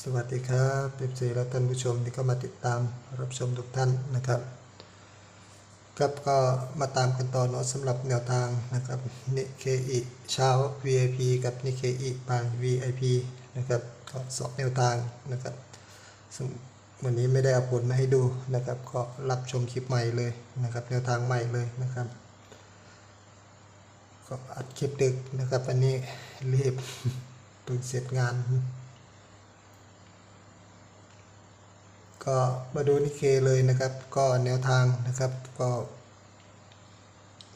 สวัสดีครับเอฟซีและท่านผู้ชมที่เข้ามาติดตามรับชมทุกท่านนะครับ ครับก็มาตามกันต่อเนาะสำหรับแนวทางนะครับนิเคอิเช้า VIP กับนิเคอิปาน VIP นะครับก็สองแนวทางนะครับซึ่งวันนี้ไม่ได้เอาผลมาให้ดูนะครับ ก็รับชมคลิปใหม่เลยนะครับ แนวทางใหม่เลยนะครับก็อัดคลิปดึกนะครับอันนี้รีบเพิ่งเสร็จงาน ก็มาดูนิเคเลยนะครับ ก็แนวทางนะครับ ก็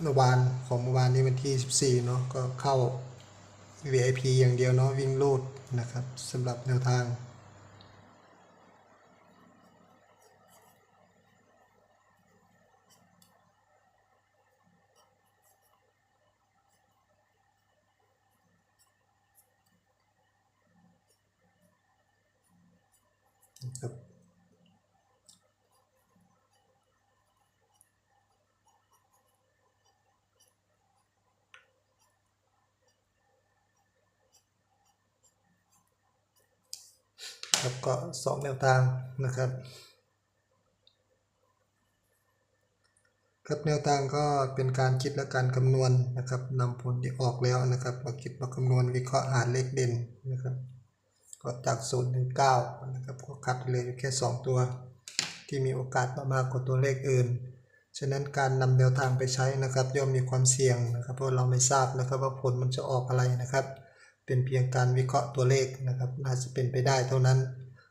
เมื่อวานของเมื่อวานนี้วันที่ 14 เนาะก็เข้า VIP อย่างเดียวเนาะวิ่งลูดนะครับสำหรับแนวทางนะครับ ครับก็สองแนวทางนะครับครับแนวทางก็เป็นการคิดและการคำนวณนะครับนำผลที่ออกแล้วนะครับมาคิดมาคำนวณวิเคราะห์หาเลขเด่นนะครับ ก็จาก0ถึง9นะครับก็คัดเลยแค่ 2 ตัว ที่มีโอกาสมากกว่าตัวเลขอื่น ฉะนั้นการนำแนวทางไปใช้นะครับ ย่อมมีความเสี่ยงนะครับ เพราะเราไม่ทราบนะครับว่าผลมันจะออกอะไรนะครับ เป็นเพียงการวิเคราะห์ตัวเลขนะครับ น่าจะเป็นไปได้เท่านั้น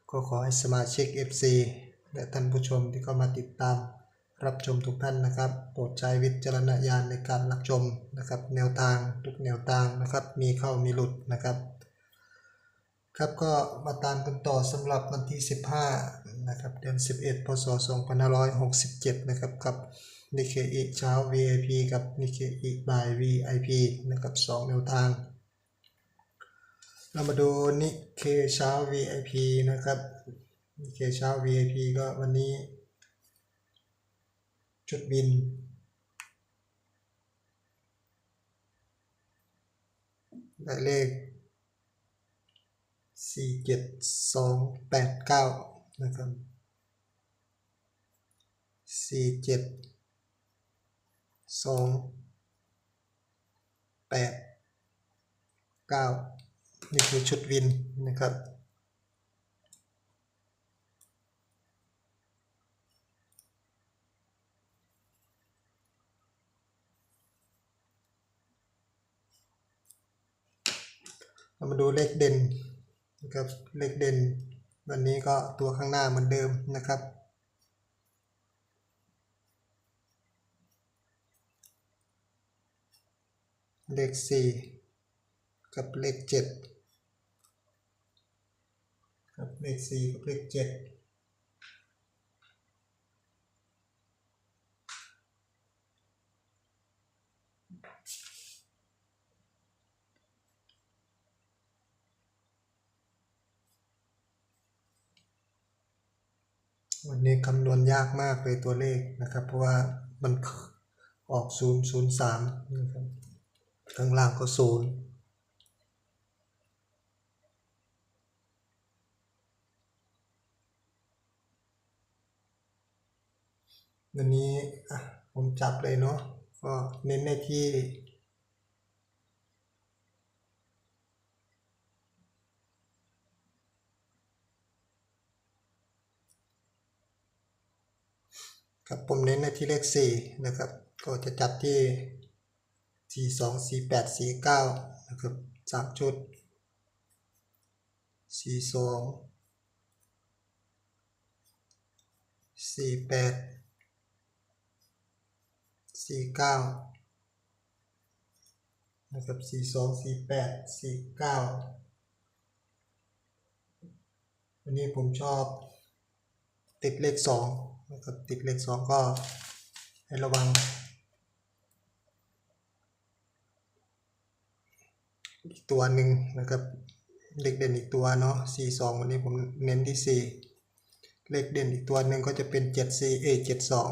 ก็ขอให้สมาชิก FC และท่านผู้ชมที่เข้ามาติดตาม รับชมทุกท่านนะครับ โปรดใช้วิจารณญาณในการรับชมนะครับ แนวทางทุกแนวทางนะครับ มีเข้ามีหลุดนะครับ ครับก็มาตามกันต่อสำหรับวันที่ 15 นะครับ เดือน 11 พศ 2567 นะครับกับนิเคอิเช้า VIP กับนิเคอิบ่าย VIP นะครับสองแนวทาง เรามาดูนิเคเช้า VIP นะครับนิเคเช้า VIP ก็วันนี้จุดบิน ได้เลข 47289 นะครับ 47 2 8 9 นี่คือชุดวินนะครับ เรามาดูเลขเด่นนะครับเลขเด่น วันนี้ก็ตัวข้างหน้าเหมือนเดิมนะครับเลขสี่กับเลขเจ็ด เลข4กับเลข7วันนี้คำนวณยากมากเลยตัวเลขนะครับ เพราะว่ามันออก 0 0 3นะครับข้างล่างก็ 0 วันนี้ผมจับเลยเนาะก็เน้นในที่ครับผมเน้นในที่เลข 4 นะครับ ก็จะจับที่ 4 2 4 8 4 9 นะครับ 3 ชุด 4 2 4 8 สี่เก้านะครับสี่สองสี่แปดสี่เก้าวันนี้ผมชอบติดเลขสองนะครับติดเลขสองก็ให้ระวังอีกตัวหนึ่งนะครับเลขเด่นอีกตัวเนาะสี่สองวันนี้ผมเน้นที่สี่เลขเด่นอีกตัวหนึ่งก็จะเป็นเจ็ดสี่เอเจ็ดสอง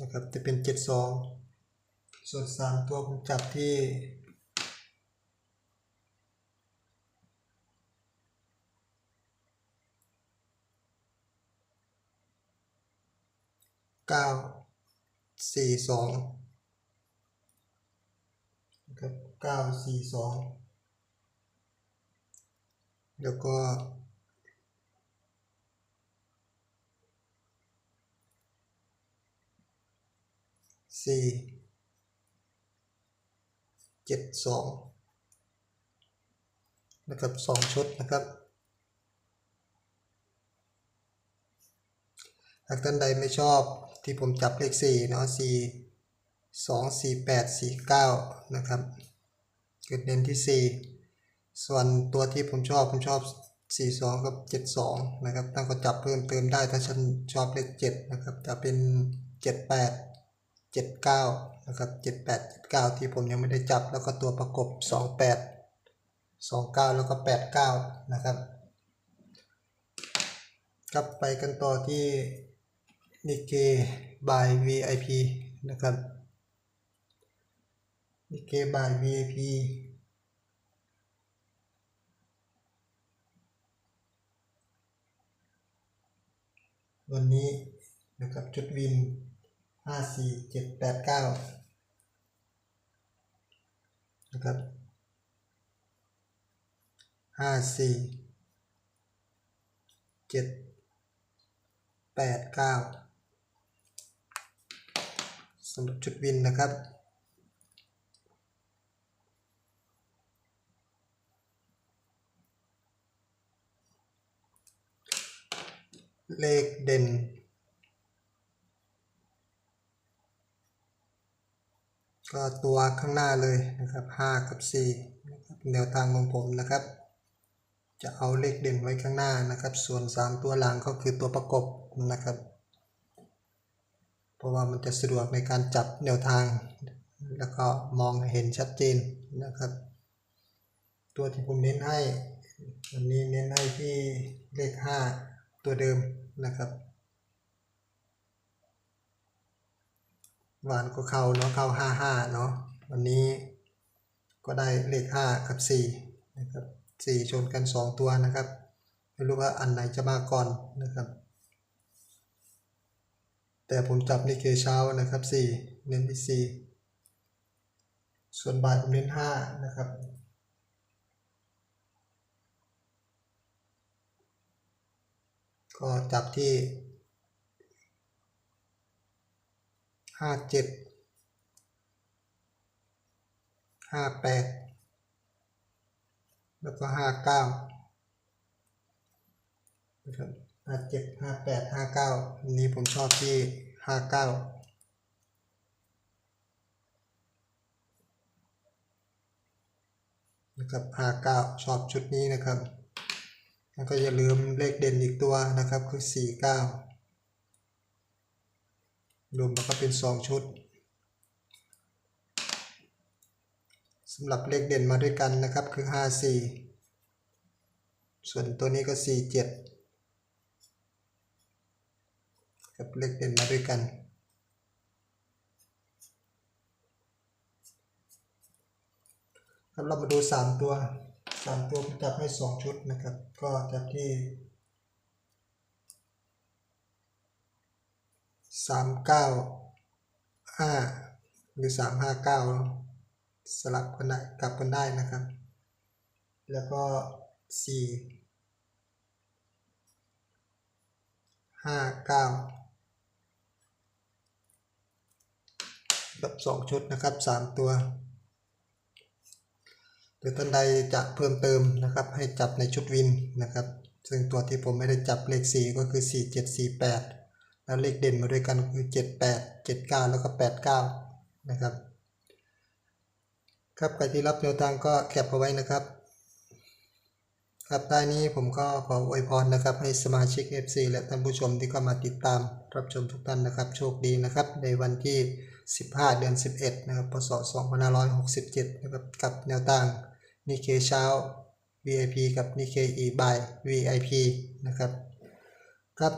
นะครับจะเป็น 72 ส่วน 3 ตัวผมจับที่ 9 4 2นะครับ9 4 2 แล้วก็ สี่เจ็ดสองนะครับสองชุดนะครับ หากท่านใดไม่ชอบที่ผมจับเลขสี่เนาะสี่สองสี่แปดสี่เก้านะครับเกิดเน้นที่สี่ส่วนตัวที่ผมชอบผมชอบสี่สองกับเจ็ดสองนะครับท่านก็จับเพิ่มเติมได้ถ้าฉันชอบเลขเจ็ดนะครับจะเป็นเจ็ดแปดเจ็ดเก้านะครับเจ็ดแปดเจ็ดเก้าที่ผมยังไม่ได้จับแล้วก็ตัวประกบสองแปดสองเก้าแล้วก็แปดเก้านะครับครับไปกันต่อที่นิเกบาย VIP นะครับนิเกบาย VIP วันนี้นะครับจุดวิน ห้าสี่เจ็ดแปดเก้านะครับห้าสี่เจ็ดแปดเก้าสำหรับจุดวินนะครับเลขเด่น ก็ตัวข้างหน้าเลยนะครับ 5 กับ4นะครับแนวทางของผมนะครับ จะเอาเลขเด่นไว้ข้างหน้านะครับ ส่วน 3 ตัวหลังก็คือตัวประกบนะครับ เพราะว่ามันจะสะดวกในการจับแนวทาง แล้วก็มองเห็นชัดเจนนะครับ ตัวที่ผมเน้นให้วันนี้เน้นให้ที่เลข 5 ตัวเดิมนะครับ หวานก็เข้าเนาะเข้าห้าห้าเนาะวันนี้ก็ได้เลขห้ากับสี่นะครับสี่ชนกันสองตัวนะครับไม่รู้ว่าอันไหนจะมาก่อนนะครับ แต่ผมจับในเคเช้านะครับสี่เน้นที่สี่ส่วนบ่ายผมเน้นห้านะครับก็จับที่ ห้าเจ็ดห้าแปดแล้วก็ห้าเก้านะครับห้าเจ็ดห้าแปดห้าเก้าอันนี้ผมชอบที่ห้าเก้านะครับห้าเก้าชอบชุดนี้นะครับแล้วก็อย่าลืมเลขเด่นอีกตัวนะครับคือสี่เก้า รวมแล้วก็เป็น 2 ชุดสำหรับเลขเด่นมาด้วยกันนะครับคือ 5 4 ส่วนตัวนี้ก็ 4 7 กับเลขเด่นมาด้วยกันครับเรามาดู 3 ตัว 3 ตัวผมจับให้ 2 ชุดนะครับ ก็จับที่ สามเก้าห้าหรือสามห้าเก้าสลับกันได้กลับกันได้นะครับ แล้วก็สี่ห้าเก้าแบบสองชุดนะครับสามตัวหรือท่านใดจะเพิ่มเติมนะครับ ให้จับในชุดวินนะครับ ซึ่งตัวที่ผมไม่ได้จับเลขสี่ก็คือสี่เจ็ดสี่ แล้วเลขเด่นมาด้วยกันคือ 78 79 แล้วก็ 89 นะครับ ครับใครที่รับแนวทางก็แคปเอาไว้นะครับ ครับท้นี้ผมก็ขออวยพรนะครับ ให้สมาชิก FC และท่านผู้ชมที่เข้ามาติดตามรับชมทุกท่านนะครับ โชคดีนะครับ ในวันที่ 15 เดือน 11 นะครับ พศ 2567 นะครับ กับแนวทางนิเคเช้า VIP กับนิเคอีบาย VIP นะครับ ครับ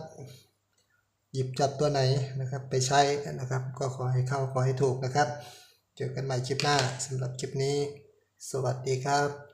หยิบจับตัวไหนนะครับไปใช้นะครับ ก็ขอให้เข้าขอให้ถูกนะครับ เจอกันใหม่คลิปหน้าสำหรับคลิปนี้ สวัสดีครับ